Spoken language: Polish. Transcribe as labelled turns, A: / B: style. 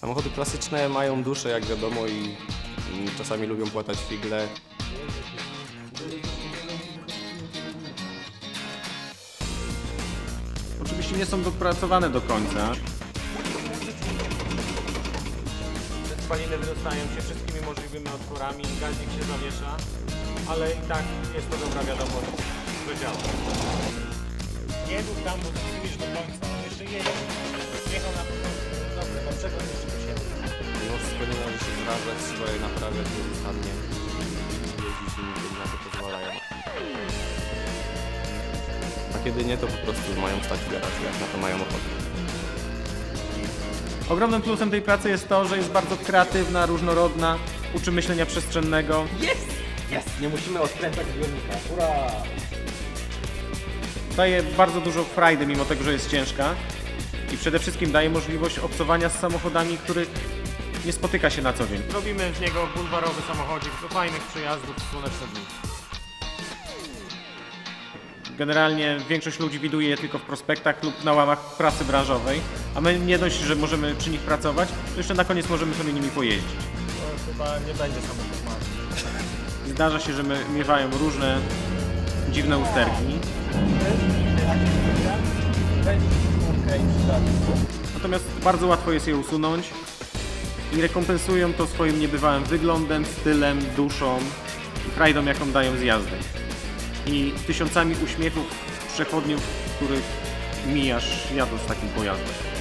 A: Samochody klasyczne mają duszę, jak wiadomo, i i czasami lubią płatać figle.
B: Oczywiście nie są dopracowane do końca.
C: Te spaliny wydostają się wszystkimi możliwymi otworami, gaźnik się zawiesza, ale i tak jest to dobra wiadomość, że działa. Jedu tam, bo do końca, jeszcze jedzie.
A: Nie należy się zrażać, trzeba je naprawiać nieustannie. Jeździć nimi, kiedy na to pozwalają. A kiedy nie, to po prostu mają stać w garażu, jak na to mają ochotę.
B: Ogromnym plusem tej pracy jest to, że jest bardzo kreatywna, różnorodna, uczy myślenia przestrzennego.
D: Nie musimy odkręcać zbiornika. Ura!
B: Daje bardzo dużo frajdy, mimo tego, że jest ciężka. I przede wszystkim daje możliwość obcowania z samochodami, których nie spotyka się na co dzień.
C: Robimy z niego bulwarowy samochodzik do fajnych przejazdów w słoneczne dni.
B: Generalnie większość ludzi widuje je tylko w prospektach lub na łamach pracy branżowej, a my nie dość, że możemy przy nich pracować, to jeszcze na koniec możemy sobie nimi pojeździć.
C: To chyba nie będzie samochód marki.
B: Zdarza się, że my miewają różne dziwne usterki. Natomiast bardzo łatwo jest je usunąć i rekompensują to swoim niebywałym wyglądem, stylem, duszą i frajdą, jaką dają z jazdy. I tysiącami uśmiechów przechodniów, których mijasz jadąc takim pojazdem.